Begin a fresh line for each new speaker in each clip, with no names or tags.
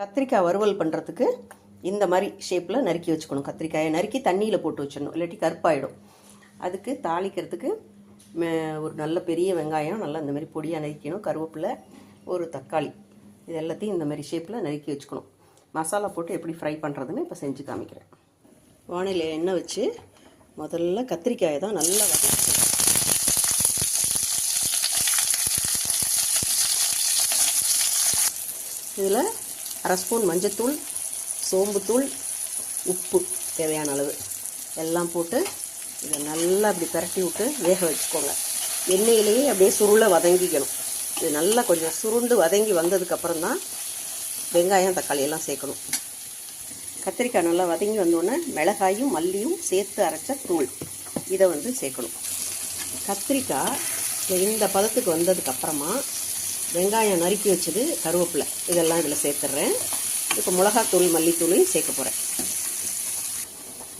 கத்திரிக்காய் வறுவல் பண்ணுறதுக்கு இந்த மாதிரி ஷேப்பில் நறுக்கி வச்சுக்கணும். கத்திரிக்காயை நறுக்கி தண்ணியில் போட்டு வச்சிடணும். இல்லாட்டி கருப்பாயிடும். அதுக்கு தாளிக்கிறதுக்கு மே- ஒரு நல்ல பெரிய வெங்காயம் நல்லா இந்த மாதிரி பொடியாக நறுக்கணும் கருவேப்பிலை ஒரு தக்காளி இது எல்லாத்தையும் இந்த மாதிரி ஷேப்பில் நறுக்கி வச்சுக்கணும். மசாலா போட்டு எப்படி ஃப்ரை பண்ணுறதுன்னு இப்போ செஞ்சு காமிக்கிறேன். வானிலை எண்ணெய் வச்சு முதல்ல கத்திரிக்காயை தான் நல்லா வதக்கணும் இதில் அரை ஸ்பூன் மஞ்சத்தூள் சோம்புத்தூள் உப்பு தேவையான அளவு. எல்லாம் போட்டு இதை நல்லா அப்படி பிரட்டி விட்டு வேக வச்சுக்கோங்க. எண்ணெயிலேயே அப்படியே சுருளை வதங்கிக்கணும். இது நல்லா கொஞ்சம் சுருண்டு வதங்கி வந்ததுக்கப்புறம் தான் வெங்காயம் தக்காளி எல்லாம் சேர்க்கணும். கத்திரிக்காய் நல்லா வதங்கி வந்தோடனே மிளகாயும் மல்லியும் சேர்த்து அரைச்ச தூள். இதை வந்து சேர்க்கணும். கத்திரிக்காய் இந்த பதத்துக்கு வந்ததுக்கப்புறமா வெங்காயம் நறுக்கி வச்சது கருவேப்பிலை. இதெல்லாம் இதில் சேர்த்துட்றேன் இப்போ மிளகாத்தூள் மல்லித்தூளையும் சேர்க்க போகிறேன்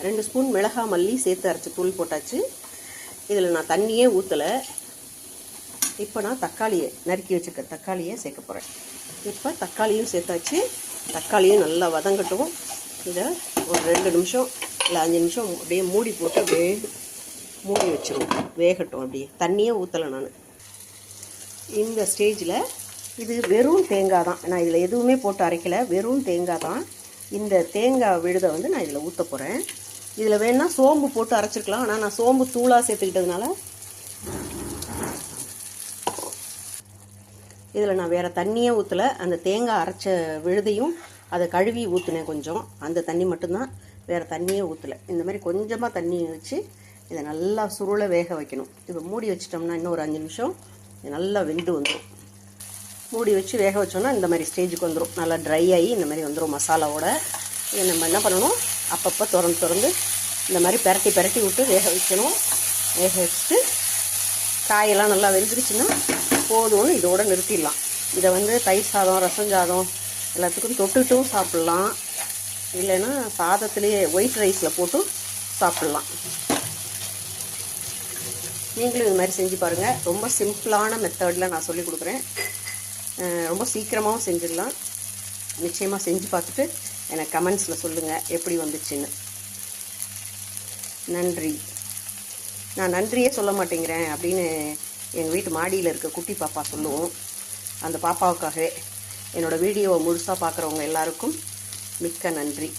ரெண்டு ஸ்பூன் மிளகா மல்லி சேர்த்து அரைச்சி தூள் போட்டாச்சு. இதில் நான் தண்ணியே ஊற்றலை இப்போ நான் தக்காளியை நறுக்கி வச்சுருக்க தக்காளியை சேர்க்க போகிறேன் இப்போ தக்காளியும் சேர்த்தாச்சு. தக்காளியும் நல்லா வதங்கட்டும். இதை ஒரு ரெண்டு நிமிஷம் இல்லை அஞ்சு நிமிஷம் அப்படியே மூடி போட்டு வே மூடி வச்சிருவோம். வேகட்டும் அப்படியே. தண்ணியே ஊற்றலை நான். இந்த ஸ்டேஜில் இது வெறும் தேங்காய் தான். நான் இதில் எதுவுமே போட்டு அரைக்கல. வெறும் தேங்காய் தான். இந்த தேங்காய் விழுதை வந்து நான் இதில் ஊற்ற போகிறேன் இதில் வேணால் சோம்பு போட்டு அரைச்சிருக்கலாம். ஆனால் நான் சோம்பு தூளாக சேர்த்துக்கிட்டதுனால இதில் நான் வேறு தண்ணியே ஊற்றலை அந்த தேங்காய் அரைச்ச விழுதையும் அதை கழுவி ஊற்றினேன் கொஞ்சம். அந்த தண்ணி மட்டும்தான். வேறு தண்ணியே ஊற்றலை இந்த மாதிரி கொஞ்சமாக தண்ணி வச்சு இதை நல்லா சுருளை வேக வைக்கணும். இப்போ மூடி வச்சிட்டோம்னா இன்னும் ஒரு அஞ்சு நிமிஷம். இது நல்லா வெந்து வந்துடும் மூடி வச்சு வேக வச்சோம்னா இந்த மாதிரி ஸ்டேஜுக்கு வந்துடும் நல்லா ட்ரை ஆகி இந்த மாதிரி வந்துடும் மசாலாவோட. இதை நம்ம என்ன பண்ணணும்? அப்பப்போ திறந்து திறந்து இந்த மாதிரி பெரட்டி பெரட்டி விட்டு வேக வைக்கணும். வேக வச்சுட்டு காயெல்லாம் நல்லா வெந்துருச்சுன்னா போதும்னு இதோடு நிறுத்திடலாம். இதை வந்து தயிர் சாதம் ரசம் சாதம் எல்லாத்துக்கும் தொட்டுட்டும் சாப்பிட்லாம். இல்லைன்னா சாதத்துலேயே ஒயிட் ரைஸில் போட்டு சாப்பிட்லாம். நீங்களும் இது மாதிரி செஞ்சு பாருங்கள் ரொம்ப சிம்பிளான மெத்தடில் நான் சொல்லி கொடுக்குறேன். ரொம்ப சீக்கிரமாகவும் செஞ்சிடலாம். நிச்சயமாக செஞ்சு பார்த்துட்டு எனக்கு கமெண்ட்ஸில் சொல்லுங்கள் எப்படி வந்துச்சுன்னு. நன்றி. நான் நன்றியே சொல்ல மாட்டேங்கிறேன் அப்படின்னு எங்கள் வீட்டு மாடியில் இருக்க குட்டி பாப்பா சொல்லுவோம். அந்த பாப்பாவுக்காகவே என்னோடய வீடியோவை முழுசாக பார்க்குறவங்க எல்லாருக்கும் மிக்க நன்றி.